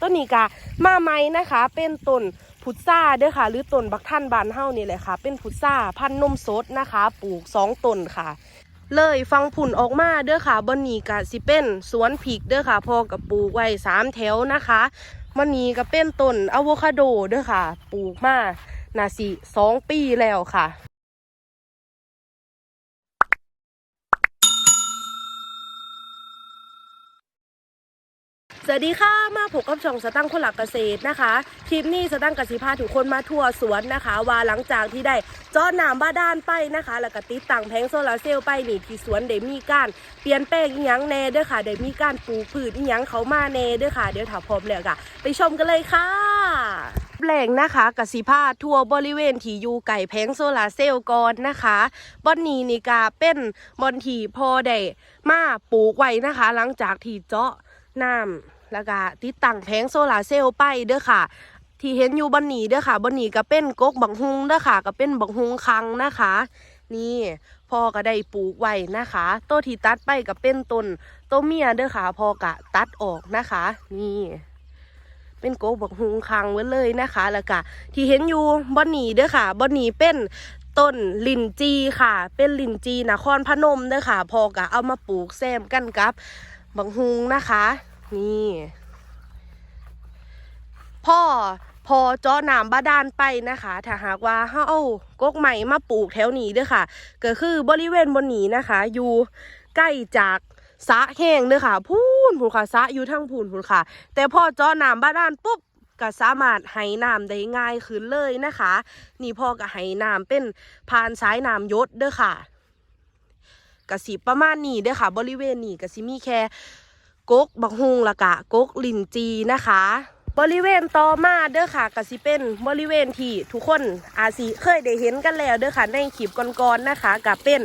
ต้นนี้กะมาไม้นะคะ เป็นต้นพุทราเด้อค่ะ หรือต้นบักท่านบานเฮานี่แหละค่ะ เป็นพุทราพันธุ์นมสดนะคะ ปลูกสองต้นค่ะ เลยฟังผุ่นออกมาเด้อค่ะบนนี้กะสิเป็นสวนผิกเด้อค่ะพอกับปลูกไว้สามแถวนะคะมันนี้ก็เป็นต้นอะโวคาโดเด้อค่ะ ปลูกมาน่าสิสองปีแล้วค่ะ สวัสดีค่ะ มาพบกับช่องสตั้งคนหลักเกษตรนะคะคลิปนี้สตั้งกสิพาทุกคนมาทั่วสวนนะคะ ว่าหลังจากที่ได้เจาะน้ำบาด้าลไปนะคะ แล้วก็ติดตั้งแผงโซลาร์เซลล์ไปนี่ที่สวนได้มีการเปลี่ยนแปลงอีหยังแน่เด้อค่ะได้มีการปลูกพืชอีหยังเขามาแน่เด้อค่ะ เดี๋ยวถ้าพร้อมแล้วก็ไปชมกันเลยค่ะแปลงนะคะกสิพาทั่วบริเวณที่อยู่ไก่แผงโซลาร์เซลล์ก่อนนะคะบอนนี้นี่ก็เป็นบอนที่พอได้มาปลูกไว้นะคะ หลังจากที่เจาะน้ำ แล้วก็ติดตั้งแผงโซลาร์เซลล์ไปเด้อค่ะ ที่เห็นอยู่บนนี้เด้อค่ะบนนี้ก็เป็นกกบังฮุงเด้อค่ะก็เป็นบังฮุงคังนะคะ นี่พ่อก็ได้ปลูกไว้นะคะต้นที่ตัดไปก็เป็นต้นต้นเมียเด้อค่ะพ่อก็ตัดออกนะคะ นี่เป็นโกกบักฮุงคังไว้เลยนะคะ แล้วก็ที่เห็นอยู่บนนีเด้อค่ะบนนีเป็นต้นลินจีค่ะ เป็นลินจีนครพนมเด้อค่ะ พอก็เอามาปลูกแซมกันกับบังฮุงนะคะ นี่ พ่อพอเจาะน้ำบาดาลไปนะคะ ถ้าหากว่าเฮาเอากกใหม่มาปลูกแถวนี้ด้อค่ะ ก็คือบริเวณบนนี้นะคะ อยู่ใกล้จากสะแห้งเด้อค่ะ พูนพูนค่ะสะอยู่ทั้งพูนพูนค่ะ แต่พอเจาะน้ำบาดาลปุ๊บก็สามารถให้น้ำได้ง่ายขึ้นเลยนะคะ นี่พ่อก็ให้น้ำเป็นผ่านสายน้ำยศเด้อค่ะกสิประมาณนี้เด้อค่ะ บริเวณนี้ก็สิมีแค่ กกบักฮุงละกะกกลินจีนะคะ บริเวณต่อมาเด้อค่ะกสิเป็นบริเวณที่ทุกคนอาจสิเคยได้เห็นกันแล้วเด้อค่ะในคลิปก่อนๆนะคะก็เป็น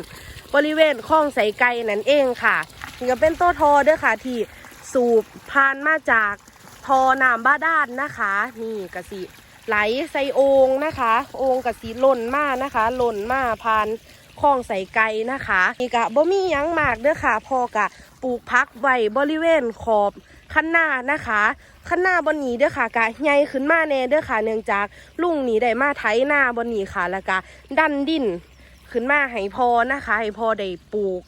บริเวณคลองใสไก่นั่นเองค่ะนี่ก็เป็นโตทอเด้อค่ะที่สูบผ่านมาจากทอน้ำบ้าด้านนะคะนี่กสิไหลใส่โองนะคะ โองกสิหล่นมานะคะ หล่นมาผ่าน คลองใส่ไก่นะคะนี่กะบ่มียังมากเด้อค่ะ พอกะปลูกพักไว้บริเวณขอบคันนานะคะคันนาบนนี้เด้อค่ะกะใหญ่ขึ้นมาแน่เด้อค่ะ เนื่องจากลุงหนีได้มาไถนาบนนี้ค่ะ แล้วก็ดันดินขึ้นมาให้พอนะคะให้พอได้ปลูก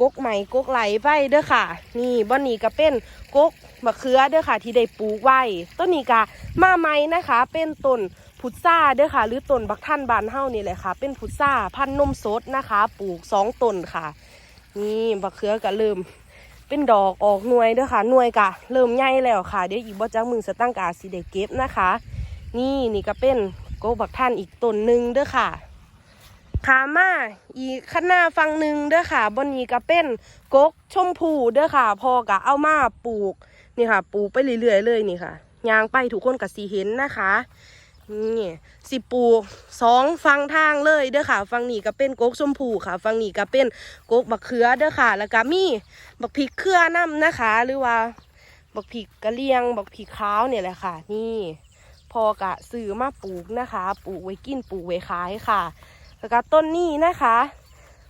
กกใหม่กกไหลไปเด้อค่ะ นี่บนนี้ก็เป็นกกมะเขือเด้อค่ะ ที่ได้ปลูกไว้ต้นนี้ก็มาใหมนะคะ เป็นต้น พุทราเด้อค่ะ หรือต้นบักท่านบานเฮานี่แหละค่ะ เป็นพุทราพันนมสดนะคะ ปลูกสองต้นค่ะ นี่บักเขือก็เริ่ม เป็นดอกออกหน่วยเด้อค่ะหน่วยกะ เริ่มใหญ่แล้วค่ะ เดี๋ยวอีกบ่จักมือสตั้งกาสิได้เก็บนะคะ นี่นี่ก็เป็นโกบักท่านอีกต้นหนึ่งเด้อค่ะขามาอีกข้างหน้าฟังหนึ่งเด้อค่ะบนนี้ก็เป็นกกชมพูเด้อค่ะ พอกะเอามาปลูกนี่ค่ะ ปลูกไปเรื่อยๆเลยนี่ค่ะยางไปทุกคนก็สีเห็นนะคะ นี่สิปลูกสองฟังทางเลยเด้อค่ะ ฟังนี้ก็เป็นกกชมพูค่ะ ฟังนี้ก็เป็นกกบักเขือเด้อค่ะ แล้วก็มีบักพริกเครือน้ำนะคะ หรือว่า บักพริกกะเลียง บักพริกขาวเนี่ยแหละค่ะ นี่พอกะซื้อมาปลูกนะคะ ปลูกไว้กินปลูกไว้ขายค่ะ แล้วก็ต้นนี้นะคะ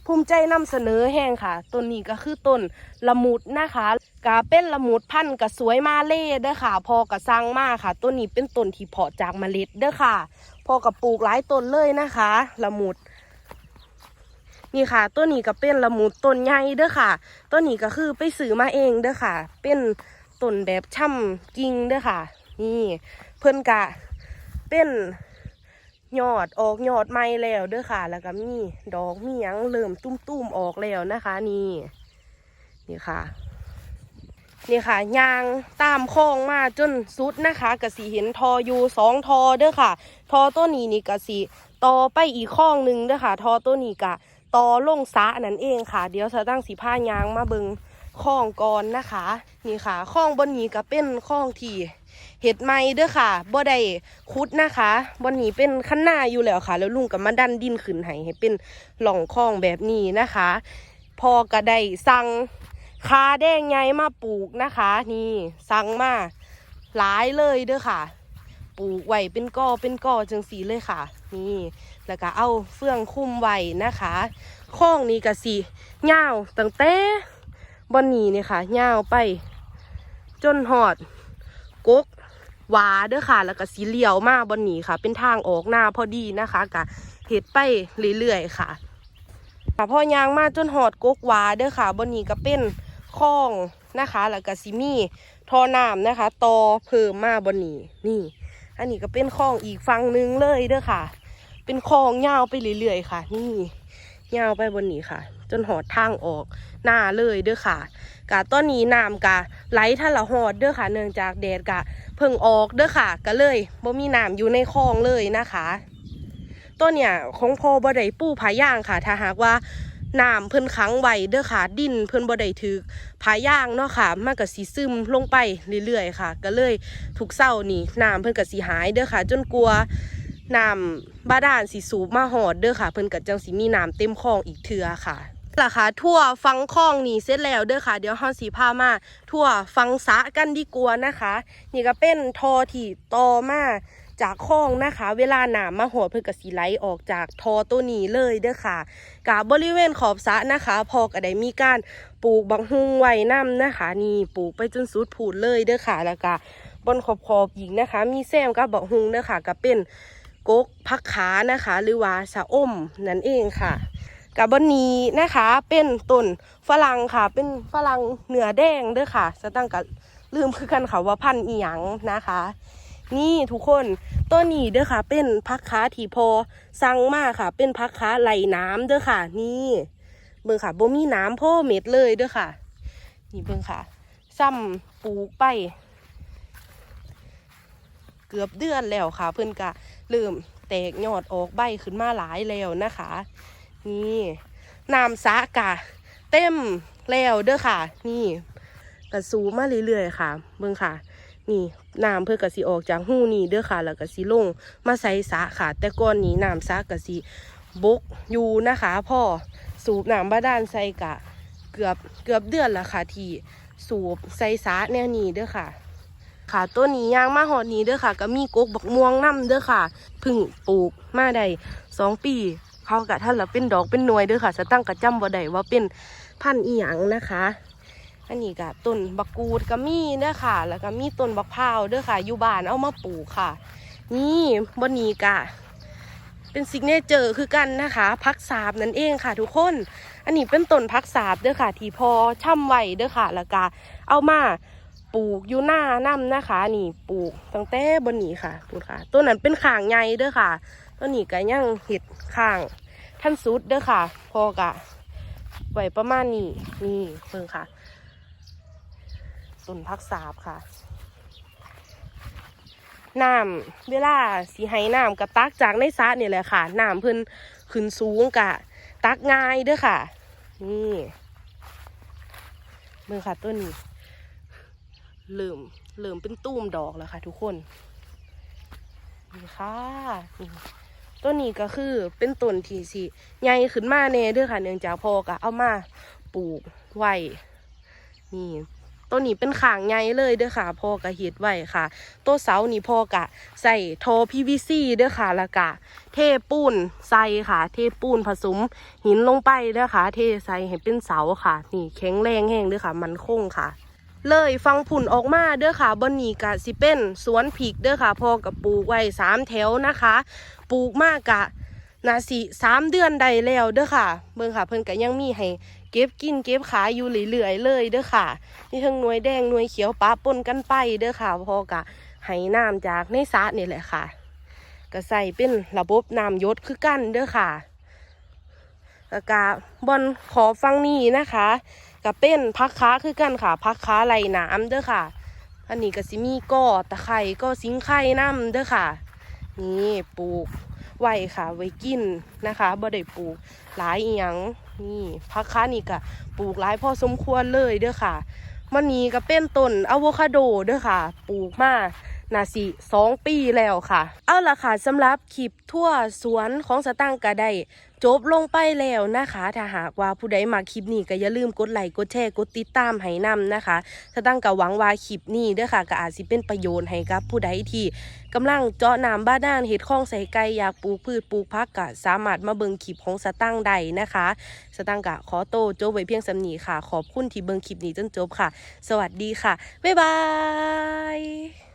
ภูมิใจนำเสนอแห้งค่ะต้นนี้ก็คือต้นละมุดนะคะ กะเป็นละมุดพันธุ์กะสวยมาเล่เด้อค่ะ พอกะสร้างมากค่ะ ต้นนี้เป็นต้นที่เพาะจากเมล็ดเด้อค่ะ พอกะปลูกหลายต้นเลยนะคะละมุดนี่ค่ะต้นนี้ก็เป็นละมุดต้นใหญ่เด้อค่ะต้นนี้ก็คือไปซื้อมาเองเด้อค่ะ เป็นต้นแบบช่ำกิ่งเด้อค่ะ นี่เพิ่อนกะเป็นยอดออกยอดใหม่แล้วเด้อค่ะ แล้วก็มีดอกมีหยังเริ่มตุ้มๆออกแล้วนะคะ นี่ นี่ค่ะ นี่ค่ะยางตามคลองมาจนสุดนะคะกะสีเห็นทออยู่สองทอเด้อค่ะ ทอตัวนี้นี่กะสีต่อไปอีกคลองหนึ่งเด้อค่ะ ทอตัวนี้กะต่อลงสะนั่นเองค่ะ เดี๋ยวจะตั้งสีผ้ายางมาเบิงคลองก่อนนะคะ นี่ค่ะคลองบนนี้ก็เป็นคลองที่เห็ดไม้เด้อค่ะบ่ได้คุดนะคะบนนี้เป็นขั้นหน้าอยู่แล้วค่ะ แล้วลุงก็มาดันดินขึ้นให้ให้เป็นหล่องคลองแบบนี้นะคะ พอก็ได้สั่ง คาแดงใหญ่มาปลูกนะคะ นี่สั่งมาหลายเลยเด้อค่ะ ปลูกไว้เป็นกอเป็นกอจังสีเลยค่ะ นี่แล้วก็เอาเฟื่องคุ้มไว้นะคะข้องนี้ก็สิยาตั้งแต่บอนนี้เนี่ยค่ะยาไป จนหอดกกหวาเด้อค่ะ แล้วก็สีเหลียวมาบนนี้ค่ะ เป็นทางออกหน้าพอดีนะคะกะเห็ดไปเรื่อยๆค่ะค่ะพอยางมาจนหอดกกหวาเด้อค่ะบนนี้ก็เป็น คลองนะคะ แล้วก็ซิมีท่อน้ำนะคะต่อเพิ่มมาบนนี้นี่ อันนี้ก็เป็นคลองอีกฝั่งหนึงเลยเด้อค่ะ เป็นคลองยาวไปเรื่อยๆค่ะ นี่ยาวไปบนนี้ค่ะ จนหอดทางออกหน้าเลยเด้อค่ะกะตอนนี้น้ำกะไหลทะละหอดเด้อค่ะ เนื่องจากแดดกะเพิ่งออกเด้อค่ะก็เลยบ่มีน้ำอยู่ในคลองเลยนะคะต้นเนี่ยของพอบ่ได้ปู้ผาย่างค่ะ ถ้าหากว่า น้ำเพิ่นขังไว้เด้อค่ะดินเพิ่นบ่ได้ถือผาย่างเนาะค่ะมันก็สิซึมลงไปเรื่อยๆค่ะ ก็เลยทุกเศร้านี่น้ำเพิ่นก็สิหายเด้อค่ะ จนกลัวน้ำบาดาลสิสูบมาหอดเด้อค่ะ เพิ่นก็จังสิมีน้ำเต็มคลองอีกเทื่อค่ะล่ะค่ะทั่วฟังคลองนี่เสร็จแล้วเด้อค่ะ เดี๋ยวเฮาสิพามาทั่วฟังสะกันดีกว่านะคะ นี่ก็เป็นทอที่ต่อมา จากคลองนะคะ เวลาหน้ำมาหอดเพิ่นก็สิไหลออกจากทอตัวนี้เลยเด้อค่ะกับบริเวณขอบสระนะคะ พอก็ได้มีการปลูกบังฮุงไว้นํนะคะ นี่ปลูกไปจนสุดผูดเลยเด้อค่ะแล้วก็บนขอบขอบๆอีกนะคะ มีแซมกับบักฮุงเด้อค่ะก็เป็นกกพักขานะคะ หรือว่าสะอมนั่นเองค่ะกับบนนี้นะคะเป็นต้นฝรั่งค่ะ เป็นฝรั่งเหนือแดงเด้อค่ะสตั้งกับลืมคือกันค่ะว่าพันธุ์อีหยังนะคะ นี่ทุกคนต้นนี้เด้อค่ะ เป็นพักค้าที่พอสั่งมาค่ะ เป็นพักค้าไหลน้ำเด้อค่ะ นี่เบิ่งค่ะบ่มีน้ำพ่อเม็ดเลยเด้อค่ะ นี่เบิ่งค่ะ ซ้ำปลูกไป เกือบเดือนแล้วค่ะ เพิ่อนกะเริ่มแตกยอดออกใบขึ้นมาหลายแล้วนะคะ นี่น้ำสะกะ เต็มแล้วเด้อค่ะ นี่กระสูมาเรื่อยๆค่ะ เบิ่งค่ะ นี่น้ำเพื่อกะสิออกจากหูนี่เด้อค่ะแล้วกสิลง มาใส่สระค่ะ แต่ก่อนนี้น้ำสระกะสิบกอยู่นะคะพ่อสูบน้ำบาดาลใส่กะ เกือบเกือบเดือนละค่ะที่สูบใส่สะแนวนี้เด้อค่ะ ค่ะตัวนี้ยางมาหอดนี้เด้อค่ะ ก็มีกกบักม่วงน้ำเด้อค่ะเพึ่งปลูกมาได้สองปีเขากะท่านละเป็นดอกเป็นหน่วยเด้อค่ะสตั้งกะจำบ่ได้ว่าเป็นพันธุ์อีหยังนะคะ อันนี้กะต้นบักกูดก็มีเด้อค่ะ แล้วก็มีต้นบักพร้าวเด้อค่ะอยู่บ้านเอามาปลูกค่ะ นี่บนนี้กะเป็นซิกเนเจอร์คือกันนะคะพักสาบนั่นเองค่ะ ทุกคน อันนี้เป็นต้นพักสาบเด้อค่ะ ที่พอช่ำไว้เด้อค่ะ แล้วก็เอามาปลูกอยู่หน้าน้ำนะคะ นี่ปลูกตั้งแต่บนนี้ค่ะดูค่ะต้นนั้นเป็นข่างใหญ่เด้อค่ะต้นนี้ก็ยังเห็ดข่างท่านซุดเด้อค่ะ พอกะไว้ประมาณนี้นี่เพิ่งค่ะ ต้นพักสาบค่ะน้ำเวลาสีให้น้ำกะตักจากในสระนี่ยแหละค่ะน้ำเพิ่นขึ้นสูงกะ ตักง่ายเด้อค่ะ นี่เบิ่งค่ะต้นนี้เริ่มเริ่มเป็นตุ้มดอกแล้วค่ะ ทุกคนนี่ค่ะนี่ต้นนี้ก็คือเป็นต้นที่สิใหญ่ขึ้นมาแน่เด้อค่ะ เนื่องจากพ่อกะเอามาปลูกไว้นี่ ต้นนี้เป็นข่างใหญ่เลยเด้อค่ะพ่อกะเฮ็ดไว้ค่ะต้นเสานี่พ่อกะใส่ทอ PVC เด้อค่ะแล้วกะ เทปูนใส่ค่ะ เทปูนผสมหินลงไปเด้อค่ะ เทใส่ให้เป็นเสาค่ะ นี่แข็งแรงแห้งเด้อค่ะ มันคงค่ะเลยฟังผุ่นออกมาเด้อค่ะบนนี้กะสิเป็นสวนผิกเด้อค่ะพ่อกับปลูกไว้สามแถวนะคะ ปลูกมากกะนาสิสามเดือนใดแล้วเด้อค่ะ เบิ่งค่ะ เพิ่นก็ยังมีให้ เก็บกินเก็บขายอยู่เรื่อยๆเลยเด้อค่ะ นี่ทั้งหน่วยแดงหน่วยเขียวปะปนกันไปเด้อค่ะพอกะให้น้ำจากในสระนี่แหละค่ะ ก็ใส่เป็นระบบน้ำยศคือกันเด้อค่ะแล้วก็บอนขอฟังนี่นะคะก็เป็นพักค้าคือกันค่ะ พักค้าไหลน้ำเด้อค่ะ อันนี้ก็สิมีก้อตะไคร่ก็สิงไข่น้ำเด้อค่ะ นี่ปลูกไว้ค่ะ ไว้กินนะคะบ่ได้ปลูกหลายอีหยัง นี่พักค้านี่ก็ปลูกหลายพอสมควรเลยเด้อค่ะมันนี้ก็เป็นต้นอะโวคาโดเด้อค่ะ ปลูกมานาสิสองปีแล้วค่ะ เอาล่ะค่ะสำหรับคลิปทั่วสวนของสตังค์ก็ได้ จบลงไปแล้วนะคะ ถ้าหากว่าผู้ใดมาคลิปนี้ก็อย่าลืมกดไลค์กดแชร์กดติดตามให้นำนะคะสตังค์ก็หวังว่าคลิปนี้เด้อค่ะก็อาจสิเป็นประโยชน์ให้กับผู้ใดที่กำลังเจาะน้ำบ้าด้านเห็ดข้องใส่ไก่อยากปลูกพืชปลูกพักก็สามารถมาเบิ่งคลิปของสตังค์ได้นะคะ สตังค์กะขอโตวจบไว้เพียงสำนีค่ะ ขอบคุณที่เบิ่งคลิปนี้จนจบค่ะ สวัสดีค่ะบ๊ายบาย